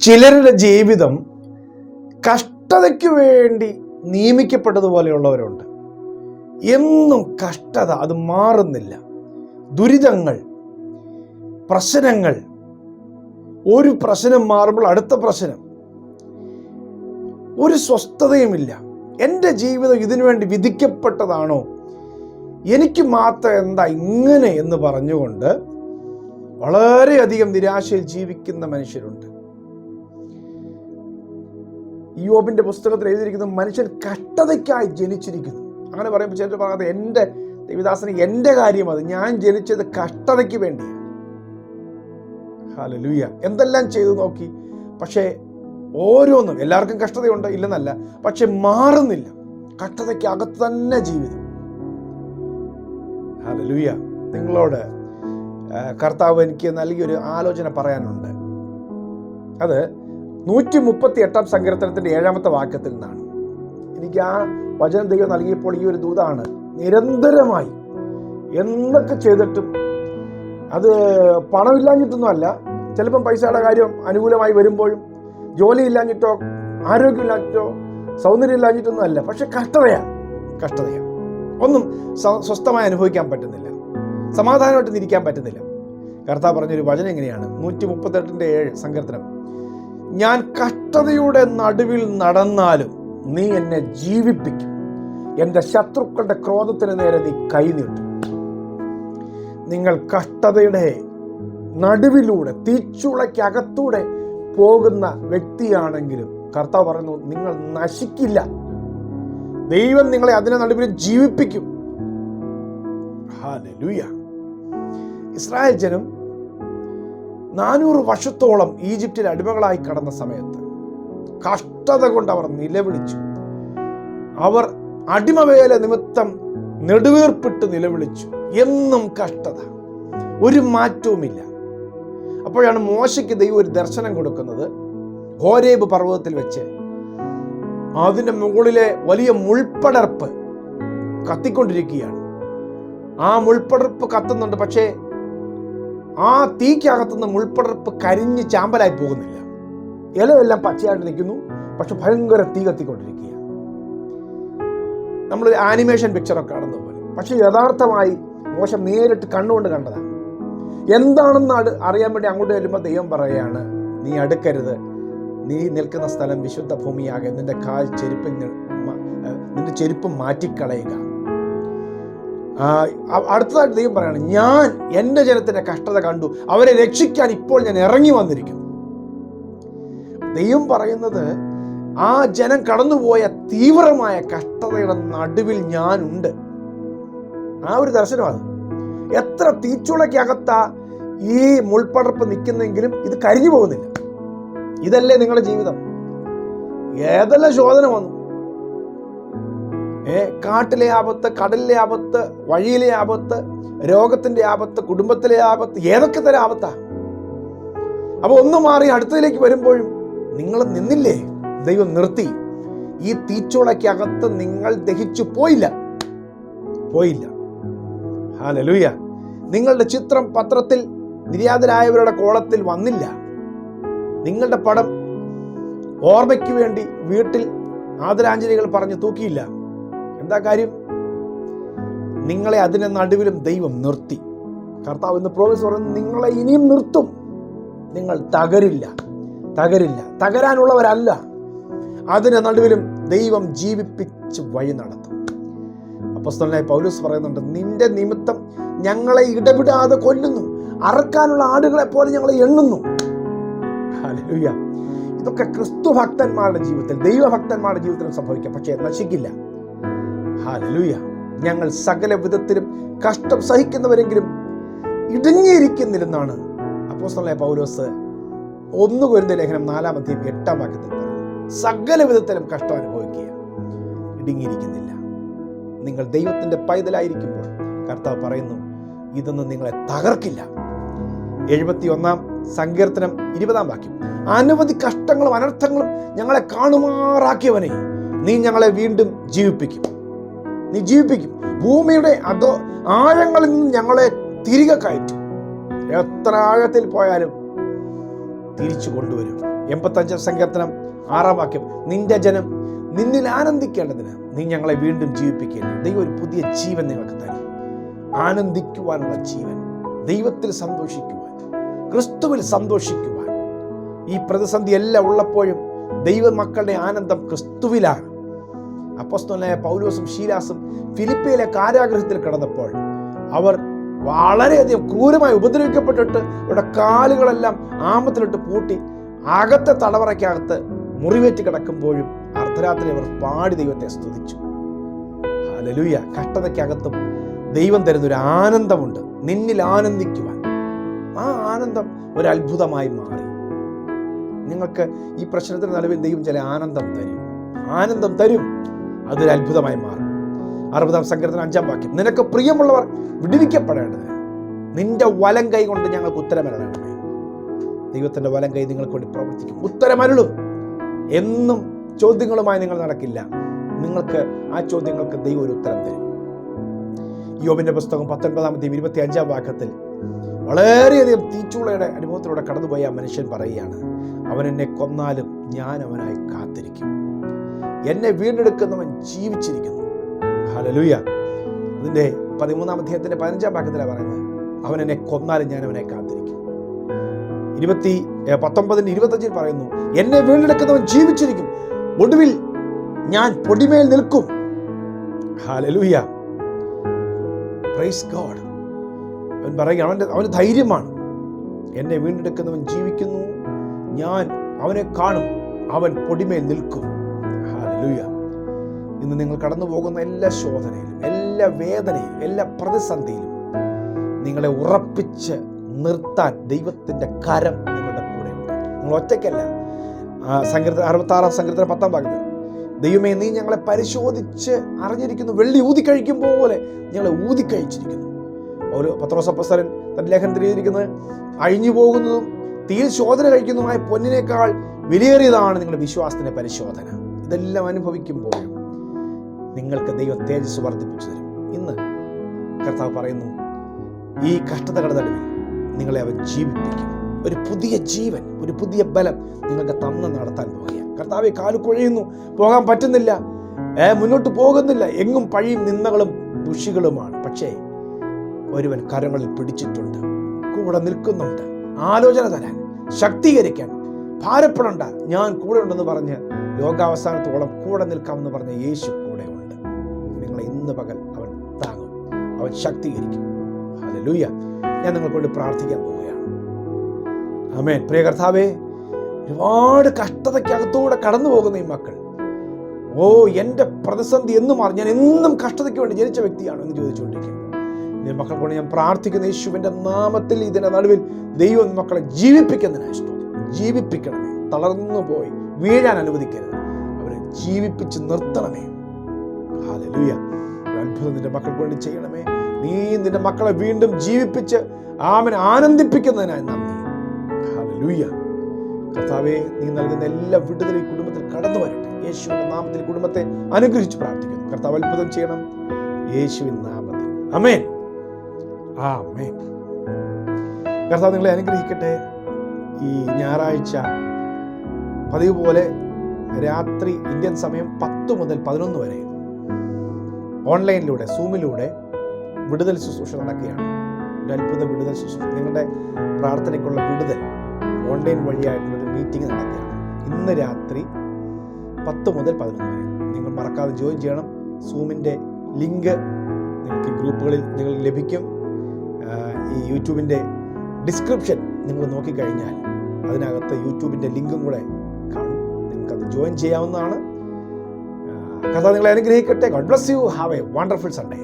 ചിലരുടെ ജീവിതം കഷ്ടതയ്ക്ക് വേണ്ടി നിയമിക്കപ്പെട്ടതുപോലെയുള്ളവരുണ്ട്. എന്നും കഷ്ടത അത് മാറുന്നില്ല. ദുരിതങ്ങൾ പ്രശ്നങ്ങൾ ഒരു പ്രശ്നം മാറുമ്പോൾ അടുത്ത പ്രശ്നം. ഒരു സ്വസ്ഥതയുമില്ല. എന്റെ ജീവിതം ഇതിനു വേണ്ടി വിധിക്കപ്പെട്ടതാണോ? എനിക്ക് മാത്രം എന്താ ഇങ്ങനെ എന്ന് പറഞ്ഞുകൊണ്ട് വളരെയധികം നിരാശയിൽ ജീവിക്കുന്ന മനുഷ്യരുണ്ട്. യോബിന്റെ പുസ്തകത്തിൽ എഴുതിയിരിക്കുന്നു മനുഷ്യൻ കഷ്ടതയ്ക്കായി ജനിച്ചിരിക്കുന്നു. അങ്ങനെ പറയുമ്പോൾ ചേട്ടൻ പറയാതെ എന്റെ ദേവിദാസന് എന്റെ കാര്യം അത് ഞാൻ ജനിച്ചത് കഷ്ടതയ്ക്ക് വേണ്ടിയാണ്. ഹാലലൂയ എന്തെല്ലാം ചെയ്തു നോക്കി. പക്ഷേ ഓരോന്നും എല്ലാവർക്കും കഷ്ടതയുണ്ട് ഇല്ലെന്നല്ല. പക്ഷെ മാറുന്നില്ല. കഷ്ടതയ്ക്ക് അകത്ത് തന്നെ ജീവിതം. ഹാലലൂയ നിങ്ങളോട് കർത്താവ് എനിക്ക് നൽകിയൊരു ആലോചന പറയാനുണ്ട്. അത് നൂറ്റി മുപ്പത്തി എട്ടാം സങ്കീർത്തനത്തിന്റെ ഏഴാമത്തെ വാക്യത്തിൽ നിന്നാണ്. എനിക്ക് ആ വചനം ദൈവം നൽകിയപ്പോൾ ഈ ഒരു ദൂതാണ്. നിരന്തരമായി എന്തൊക്കെ ചെയ്തിട്ടും അത് പണമില്ലാഞ്ഞിട്ടൊന്നും അല്ല ചിലപ്പം പൈസയുടെ കാര്യം അനുകൂലമായി വരുമ്പോഴും ജോലി ഇല്ലാഞ്ഞിട്ടോ ആരോഗ്യമില്ലാഞ്ഞിട്ടോ സൗന്ദര്യം ഇല്ലാഞ്ഞിട്ടൊന്നും അല്ല പക്ഷെ കഷ്ടതയാണ് കഷ്ടതയാണ്. ഒന്നും സ്വസ്ഥമായി അനുഭവിക്കാൻ പറ്റുന്നില്ല. സമാധാനമായിട്ട് നിരിക്കാൻ പറ്റുന്നില്ല. കർത്താവ് പറഞ്ഞൊരു വചനം എങ്ങനെയാണ് നൂറ്റി മുപ്പത്തെട്ടിന്റെ ഏഴ് സങ്കീർത്തനം. ഞാൻ കഷ്ടതയുടെ നടുവിൽ നടന്നാലും നീ എന്നെ ജീവിപ്പിക്കും. എന്റെ ശത്രുക്കളുടെ ക്രോധത്തിന് നേരെ നീ കൈനീട്ടും നിങ്ങൾ കഷ്ടതയുടെ നടുവിലൂടെ തീച്ചുളയ്ക്കകത്തൂടെ പോകുന്ന വ്യക്തിയാണെങ്കിലും കർത്താവ് പറയുന്നു നിങ്ങൾ നശിക്കില്ല. ദൈവം നിങ്ങളെ അതിനെ നടുവിൽ ജീവിപ്പിക്കും. ഇസ്രായേൽ ജനം നാനൂറ് വർഷത്തോളം ഈജിപ്തിൽ അടിമകളായി കടന്ന സമയത്ത് കഷ്ടത കൊണ്ട് അവർ നിലവിളിച്ചു. അവർ അടിമവേല നിമിത്തം നെടുവീർപ്പിട്ട് നിലവിളിച്ചു. എന്നും കഷ്ടത. ഒരു മാറ്റവുമില്ല. അപ്പോഴാണ് മോശയ്ക്ക് ദൈവം ഒരു ദർശനം കൊടുക്കുന്നത്. ഹോരേബ് പർവതത്തിൽ വെച്ച് അതിന്റെ മുകളിലെ വലിയ മുൾപ്പടർപ്പ് കത്തിക്കൊണ്ടിരിക്കുകയാണ്. ആ മുൾപ്പടർപ്പ് കത്തുന്നുണ്ട്. പക്ഷേ ആ തീക്കകത്തുനിന്ന് മുൾപ്പടർപ്പ് കരിഞ്ഞ് ചാമ്പലായി പോകുന്നില്ല. ഇലയെല്ലാം പച്ചയായിട്ട് നിൽക്കുന്നു. പക്ഷെ ഭയങ്കര തീ കത്തിക്കൊണ്ടിരിക്കുക നമ്മളൊരു ആനിമേഷൻ പിക്ചറൊക്കെ കാണുന്ന പോലെ. പക്ഷെ യഥാർത്ഥമായി മോശം നേരിട്ട് കണ്ണുകൊണ്ട് കണ്ടതാണ്. എന്താണെന്ന് അറിയാൻ വേണ്ടി അങ്ങോട്ട് വരുമ്പോൾ ദൈവം പറയുകയാണ് നീ അടുക്കരുത്. നീ നിൽക്കുന്ന സ്ഥലം വിശുദ്ധ ഭൂമിയാകെ നിന്റെ കാൽ ചെരുപ്പ് നിന്റെ ചെരുപ്പ് മാറ്റിക്കളയുക. അടുത്തതായിട്ട് ദൈവം പറയാണ് ഞാൻ എന്റെ ജനത്തിന്റെ കഷ്ടത കണ്ടു. അവരെ രക്ഷിക്കാൻ ഇപ്പോൾ ഞാൻ ഇറങ്ങി വന്നിരിക്കുന്നു. ദൈവം പറയുന്നത് ആ ജനം കടന്നുപോയ തീവ്രമായ കഷ്ടതയുടെ നടുവിൽ ഞാനുണ്ട്. ആ ഒരു ദർശനമാണ്. എത്ര തീച്ചുളയ്ക്കകത്ത ഈ മുൾപ്പടർപ്പ് നിൽക്കുന്നെങ്കിലും ഇത് കരിഞ്ഞു പോകുന്നില്ല. ഇതല്ലേ നിങ്ങളുടെ ജീവിതം. ഏതെല്ലാം ശോധന വന്നു? കാട്ടിലെ ആപത്ത് കടലിലെ ആപത്ത് വഴിയിലെ ആപത്ത് രോഗത്തിന്റെ ആപത്ത് കുടുംബത്തിലെ ആപത്ത് ഏതൊക്കെ തരം ആപത്താ? അപ്പൊ ഒന്ന് മാറി അടുത്തതിലേക്ക് വരുമ്പോഴും നിങ്ങൾ നിന്നില്ലേ? ദൈവം നിർത്തി. ഈ തീച്ചുളയ്ക്കകത്ത് നിങ്ങൾ ദഹിച്ചു പോയില്ല. പോയില്ല. ഹാലലൂയ നിങ്ങളുടെ ചിത്രം പത്രത്തിൽ നിര്യാതരായവരുടെ കോളത്തിൽ വന്നില്ല. നിങ്ങളുടെ പടം ഓർമ്മയ്ക്ക് വേണ്ടി വീട്ടിൽ ആദരാഞ്ജലികൾ പറഞ്ഞ് തൂക്കിയില്ല. എന്താ കാര്യം? നിങ്ങളെ അതിന്റെ നടുവിലും ദൈവം നിർത്തി. കർത്താവ് എന്ന് പ്രോമിസ് പറയുന്നത് നിങ്ങളെ ഇനിയും നിർത്തും. നിങ്ങൾ തകരില്ല. തകരില്ല. തകരാനുള്ളവരല്ല. അതിന്റെ നടുവിലും ദൈവം ജീവിപ്പിച്ച് വഴി നടത്തും. അപ്പസ്തലനായ പൗലൂസ് പറയുന്നുണ്ട് നിന്റെ നിമിത്തം ഞങ്ങളെ ഇടപെടാതെ കൊല്ലുന്നു. അറക്കാനുള്ള ആടുകളെ പോലെ ഞങ്ങളെ എണ്ണുന്നു. ഇതൊക്കെ ക്രിസ്തു ഭക്തന്മാരുടെ ജീവിതത്തിൽ ദൈവഭക്തന്മാരുടെ ജീവിതത്തിൽ സംഭവിക്കാം. പക്ഷേ നശിക്കില്ല. ഹാലലൂയ. ഞങ്ങൾ സകല വിധത്തിലും കഷ്ടം സഹിക്കുന്നവരെങ്കിലും ഇടുങ്ങിയിരിക്കുന്നില്ലെന്നാണ് അപ്പോസ്തലനായ പൗലോസ് ഒന്ന് കുരുന്ന ലേഖനം നാലാമത്തെയും എട്ടാം വാക്യത്തിൽ പറഞ്ഞു. സകല വിധത്തിലും കഷ്ടം അനുഭവിക്കുക ഇടുങ്ങിയിരിക്കുന്നില്ല. നിങ്ങൾ ദൈവത്തിന്റെ പൈതലായിരിക്കുമ്പോൾ കർത്താവ് പറയുന്നു ഇതൊന്നും നിങ്ങളെ തകർക്കില്ല. എഴുപത്തി ഒന്നാം സങ്കീർത്തനം ഇരുപതാം വാക്യം. അനവധി കഷ്ടങ്ങളും അനർത്ഥങ്ങളും ഞങ്ങളെ കാണുമാറാക്കിയവനെ നീ ഞങ്ങളെ വീണ്ടും ജീവിപ്പിക്കും. നീ ജീവിപ്പിക്കും ഭൂമിയുടെ അതോ ആഴങ്ങളിൽ നിന്ന് ഞങ്ങളെ തിരികെ കയറ്റും. എത്ര ആഴത്തിൽ പോയാലും തിരിച്ചു കൊണ്ടുവരും. എൺപത്തഞ്ചാം സങ്കീർത്തനം ആറാം വാക്യം. നിന്റെ ജനം നിന്നിൽ ആനന്ദിക്കേണ്ടതിന് നീ ഞങ്ങളെ വീണ്ടും ജീവിപ്പിക്കുകയില്ല ദൈവം ഒരു പുതിയ ജീവൻ നിങ്ങൾക്ക് തരും. ആനന്ദിക്കുവാനുള്ള ജീവൻ ദൈവത്തിൽ സന്തോഷിക്കുവാൻ ക്രിസ്തുവിൽ സന്തോഷിക്കുവാൻ. ഈ പ്രതിസന്ധി എല്ലാം ഉള്ളപ്പോഴും ദൈവമക്കളുടെ ആനന്ദം ക്രിസ്തുവിലാണ്. അപ്പോസ്തലനായ പൗലോസും ഷീലാസും ഫിലിപ്പയിലെ കാരാഗ്രഹത്തിൽ കിടന്നപ്പോൾ അവർ വളരെയധികം ക്രൂരമായി ഉപദ്രവിക്കപ്പെട്ടിട്ട് അവരുടെ കാലുകളെല്ലാം ആമത്തിലിട്ട് പൂട്ടി അകത്തെ തടവറയ്ക്കകത്ത് മുറിവേറ്റ് കിടക്കുമ്പോഴും അർദ്ധരാത്രി അവർ പാടി ദൈവത്തെ സ്തുതിച്ചു. ഹല്ലേലൂയ. കഷ്ടതയ്ക്കകത്തും ദൈവം തരുന്ന ഒരു ആനന്ദമുണ്ട്. നിന്നിൽ ആനന്ദിക്കുവാൻ. ആ ആനന്ദം ഒരു അത്ഭുതമായി മാറി. നിങ്ങൾക്ക് ഈ പ്രശ്നത്തിന് നടുവിൽ ദൈവം ചില ആനന്ദം തരും. ആനന്ദം തരും. അതൊരു അത്ഭുതമായി മാറും. അറുപതാം സങ്കീർത്തനം അഞ്ചാം വാക്യം. നിനക്ക് പ്രിയമുള്ളവർ വിടുവിക്കപ്പെടേണ്ടത് നിന്റെ വലം കൈ കൊണ്ട് ഞങ്ങൾക്ക് ഉത്തരമരണമേ ദൈവത്തിന്റെ വലം കൈ നിങ്ങൾക്ക് വേണ്ടി പ്രവർത്തിക്കും. ഉത്തരമരുളും. എന്നും ചോദ്യങ്ങളുമായി നിങ്ങൾ നടക്കില്ല. നിങ്ങൾക്ക് ആ ചോദ്യങ്ങൾക്ക് ദൈവം ഒരു ഉത്തരം തരും. യോബിന്റെ പുസ്തകം പത്തൊൻപതാമത്തെയും ഇരുപത്തി അഞ്ചാം വാക്യത്തിൽ വളരെയധികം തീച്ചുളയുടെ അനുഭവത്തിലൂടെ കടന്നുപോയ ആ മനുഷ്യൻ പറയുകയാണ് അവൻ എന്നെ കൊന്നാലും ഞാൻ അവനായി കാത്തിരിക്കും. എന്നെ വീണ്ടെടുക്കുന്നവൻ ജീവിച്ചിരിക്കുന്നു. ഹലലൂയ അതിന്റെ പതിമൂന്നാം അധ്യായത്തിന്റെ പതിനഞ്ചാം വാക്യത്തിലാണ് പറയുന്നത്. അവൻ എന്നെ കൊന്നാലും ഞാൻ അവനെ കാത്തിരിക്കും. ഇരുപത്തി പത്തൊമ്പതിന്റെ ഇരുപത്തഞ്ചിൽ പറയുന്നു എന്നെ വീണ്ടെടുക്കുന്നവൻ ജീവിച്ചിരിക്കും. ഒടുവിൽ ഞാൻ പൊടിമേൽ നിൽക്കും. ഹലലൂയ പ്രൈസ് ഗോഡ് അവൻ പറയുക അവന്റെ അവന് ധൈര്യമാണ്. എന്നെ വീണ്ടെടുക്കുന്നവൻ ജീവിക്കുന്നു. ഞാൻ അവനെ കാണും. അവൻ പൊടിമേൽ നിൽക്കും. ഹല്ലേലൂയ. ഇന്ന് നിങ്ങൾ കടന്നു പോകുന്ന എല്ലാ ശോധനയിലും എല്ലാ വേദനയിലും എല്ലാ പ്രതിസന്ധിയിലും നിങ്ങളെ ഉറപ്പിച്ച് നിർത്താൻ ദൈവത്തിന്റെ കരം നിങ്ങളുടെ കൂടെയുണ്ട് നിങ്ങൾ ഒറ്റയ്ക്കല്ല. സങ്കീർത്തന അറുപത്താറാം സങ്കീർത്തന പത്താം ഭാഗത്ത് ദൈവമേ നീ ഞങ്ങളെ പരിശോധിച്ച് അറിഞ്ഞിരിക്കുന്നു. വെള്ളി ഊതി കഴിക്കും പോലെ ഞങ്ങളെ ഊതിക്കഴിച്ചിരിക്കുന്നു ഒരു പത്രോസപ്പസ്തരൻ തന്റെ ലേഖനത്തിൽ എഴുതിയിരിക്കുന്നത് അഴിഞ്ഞു പോകുന്നതും തീയിൽ ശോധന കഴിക്കുന്നതുമായ പൊന്നിനേക്കാൾ വിലയേറിയതാണ് നിങ്ങളുടെ വിശ്വാസത്തിന്റെ പരിശോധന. ഇതെല്ലാം അനുഭവിക്കുമ്പോഴും നിങ്ങൾക്ക് ദൈവം തേജസ് വർദ്ധിപ്പിച്ചു തരും. ഇന്ന് കർത്താവ് പറയുന്നു ഈ കഷ്ടതകളുടെ നടുവിൽ നിങ്ങളെ അവൻ ജീവിപ്പിക്കും. ഒരു പുതിയ ജീവൻ ഒരു പുതിയ ബലം നിങ്ങൾക്ക് തന്ന് നടത്താൻ പോവുകയാണ് കർത്താവെ കാൽ കുഴയുന്നു പോകാൻ പറ്റുന്നില്ല. മുന്നോട്ട് പോകുന്നില്ല. എങ്ങും പഴിയും നിന്നകളും ദുഷികളുമാണ് പക്ഷേ ഒരുവൻ കരങ്ങളിൽ പിടിച്ചിട്ടുണ്ട് കൂടെ നിൽക്കുന്നുണ്ട്. ആലോചന തരാൻ ശക്തീകരിക്കാൻ ഭാരപ്പെടണ്ട. ഞാൻ കൂടെ ഉണ്ടെന്ന് പറഞ്ഞ് ലോകാവസാനത്തോളം കൂടെ നിൽക്കാമെന്ന് പറഞ്ഞ യേശു കൂടെ ഉണ്ട് നിങ്ങളെ ഇന്ന് പകൽ അവൻ താങ്ങും. അവൻ ശക്തീകരിക്കും. ഹല്ലേലൂയ. ഞാൻ നിങ്ങൾക്ക് പ്രാർത്ഥിക്കാൻ പോവുകയാണ്. അമേൻ പ്രിയ കർത്താവേ ഒരുപാട് കഷ്ടതയ്ക്കകത്തൂടെ കടന്നു പോകുന്ന ഈ മക്കൾ. ഓ എന്റെ പ്രതിസന്ധി എന്ന് മാറി ഞാൻ എന്നും കഷ്ടതയ്ക്ക് വേണ്ടി ജനിച്ച വ്യക്തിയാണ് എന്ന് ചോദിച്ചുകൊണ്ടിരിക്കുന്നത് ഈ മക്കൾ കൊണ്ട് ഞാൻ പ്രാർത്ഥിക്കുന്ന യേശുവിന്റെ നാമത്തിൽ ഇതിന്റെ നടുവിൽ ദൈവം മക്കളെ ജീവിപ്പിക്കുന്നതിനായി ജീവിപ്പിക്കണമേ. തളർന്നു പോയി വീഴാൻ അനുവദിക്കരുത്. അവരെ ജീവിപ്പിച്ച് നിർത്തണമേ. ഹാലലൂയ അത്ഭുതം നിന്റെ മക്കൾക്ക് വേണ്ടി ചെയ്യണമേ. നീ നിന്റെ മക്കളെ വീണ്ടും ജീവിപ്പിച്ച് ആമൻ ആനന്ദിപ്പിക്കുന്നതിനായി നന്ദി. ഹാലലൂയ കർത്താവെ നീ നൽകുന്ന എല്ലാ വിടുതലും ഈ കുടുംബത്തിൽ കടന്നു വരട്ടെ. യേശുവിന്റെ നാമത്തിൽ കുടുംബത്തെ അനുഗ്രഹിച്ച് പ്രാർത്ഥിക്കുന്നു. കർത്താവ് അത്ഭുതം ചെയ്യണം. യേശുവിൻ നാമത്തിൽ. അമേൻ ആ അമേൻ കർത്താവ് നിങ്ങളെ അനുഗ്രഹിക്കട്ടെ. ഈ ഞായറാഴ്ച പതിവ് പോലെ രാത്രി ഇന്ത്യൻ സമയം പത്ത് മുതൽ പതിനൊന്ന് വരെ ഓൺലൈനിലൂടെ സൂമിലൂടെ വിടുതൽ ശുശ്രൂഷ നടക്കുകയാണ്. ഒരു അത്ഭുത വിടുതൽ ശുശ്രൂഷ. നിങ്ങളുടെ പ്രാർത്ഥനയ്ക്കുള്ള വിടുതൽ ഓൺലൈൻ വഴിയായിട്ടുള്ളൊരു മീറ്റിംഗ് നടക്കുകയാണ്. ഇന്ന് രാത്രി പത്ത് മുതൽ പതിനൊന്ന് വരെ. നിങ്ങൾ മറക്കാതെ ജോയിൻ ചെയ്യണം. സൂമിന്റെ ലിങ്ക് നിങ്ങൾക്ക് ഗ്രൂപ്പുകളിൽ നിങ്ങൾ ലഭിക്കും. ഈ യൂട്യൂബിന്റെ ഡിസ്ക്രിപ്ഷൻ നിങ്ങൾ നോക്കിക്കഴിഞ്ഞാൽ അതിനകത്ത് യൂട്യൂബിന്റെ ലിങ്കും കൂടെ ജോയിൻ ചെയ്യാവുന്നതാണ്. കഥ നിങ്ങളെ അനുഗ്രഹിക്കട്ടെ. God bless you have a wonderful Sunday